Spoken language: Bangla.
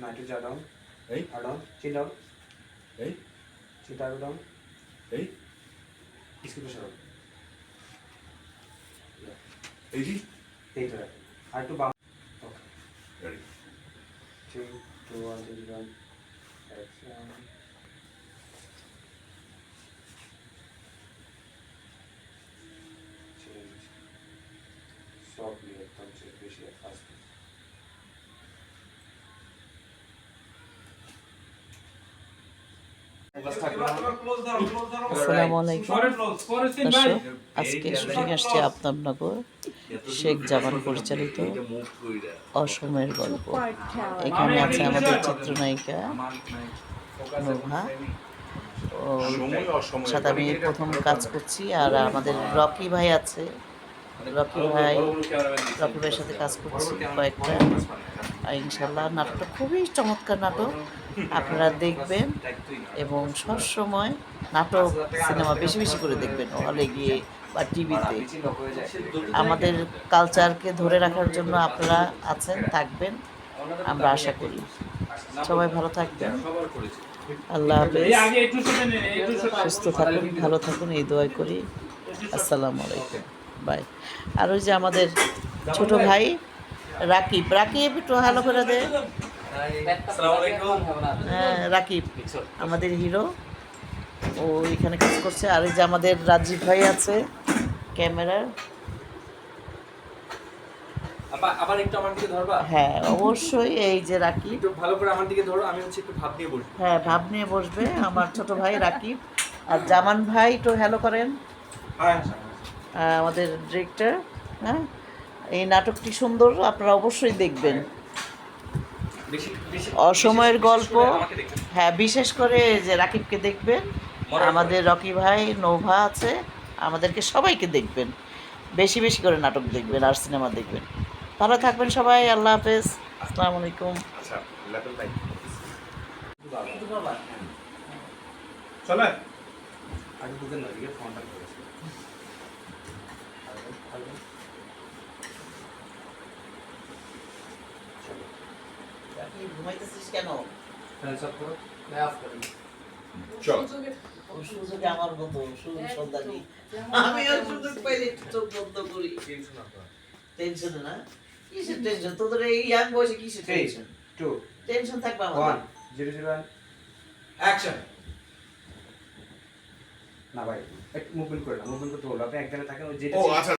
Now to jaw down. এই Are down. Chin down. এই Chin down down. এই Scoop the shoulder. এই জি Eight right. Are to bump. Okay. Ready Two, two, one, two, one. Exhale. Change. Softly, একদম চেয়ে আসসালামু আলাইকুম। আজকে শুটিং আসছে আপনাবনগর শেখ জামান পরিচালিত অসমের গল্প। এখানে আছে আমাদের চিত্রনায়িকা নোভা। ও সাথে আমি প্রথম কাজ করছি আর আমাদের রকি ভাই আছে। রকি ভাই রকি ভাইয়ের সাথে কাজ করছি কয়েকটা। আর ইনশাল্লাহ নাটকটা খুবই চমৎকার নাটক, আপনারা দেখবেন এবং সবসময় নাটক, সিনেমা বেশি বেশি করে দেখবেন হলে গিয়ে বা টিভিতে। আমাদের কালচারকে ধরে রাখার জন্য আপনারা আছেন, থাকবেন, আমরা আশা করি। সবাই ভালো থাকবেন। আল্লাহ হাফেজ। সুস্থ থাকুন, ভালো থাকুন, এই দোয়াই করি। আসসালামু আলাইকুম। বাই আর ওই যে আমাদের ছোট ভাই রাকিব। রাকিব একটু ভালো করে দে। হ্যাঁ রাকিব আমাদের হিরো। ও এখানে কাজ করছে। আর এই যে আমাদের রাজীব ভাই আছে ক্যামেরার আবার একটু আমার দিকে ধরবা? হ্যাঁ অবশ্যই। এই যে রাকিব। একটু ভালো করে আমার দিকে ধরো আমি হচ্ছে একটু ভাব নিয়ে বসবো। হ্যাঁ ভাব নিয়ে বসবে। আমার ছোট ভাই রাকিব। আর জামান ভাই একটু হ্যালো করেন। হ্যাঁ আমাদের ডিরেক্টর হ্যাঁ? এই নাটকটি সুন্দর আপনারা অবশ্যই দেখবেন। বেশি বেশি অসময়ের গল্প। হ্যাঁ বিশেষ করে যে রাকিবকে দেখবেন আমাদের রকি ভাই নৌভা আছে আমাদেরকে সবাইকে দেখবেন। বেশি বেশি করে নাটক দেখবেন আর সিনেমা দেখবেন। ভালো থাকবেন সবাই আল্লাহ হাফেজ। আসসালামু আলাইকুম। আচ্ছা ঘুমাইতেছিস কেন চল সুযোগে আমার মতো সুযোগ সন্ধানী সুযোগ পাইলে চোখ বন্ধ করি টেনশন না কিসের টেনশন তোদের এই ইয়াং বয়সে কিসের টেনশন টু টেনশন থাকবে ওয়ান জিরো জিরো অ্যাকশন না ভাই একটু মুভমেন্ট করে না মুভমেন্ট করতে বলো আপনি এক জায়গায় থাকেন ওই যেটা ও আচ্ছা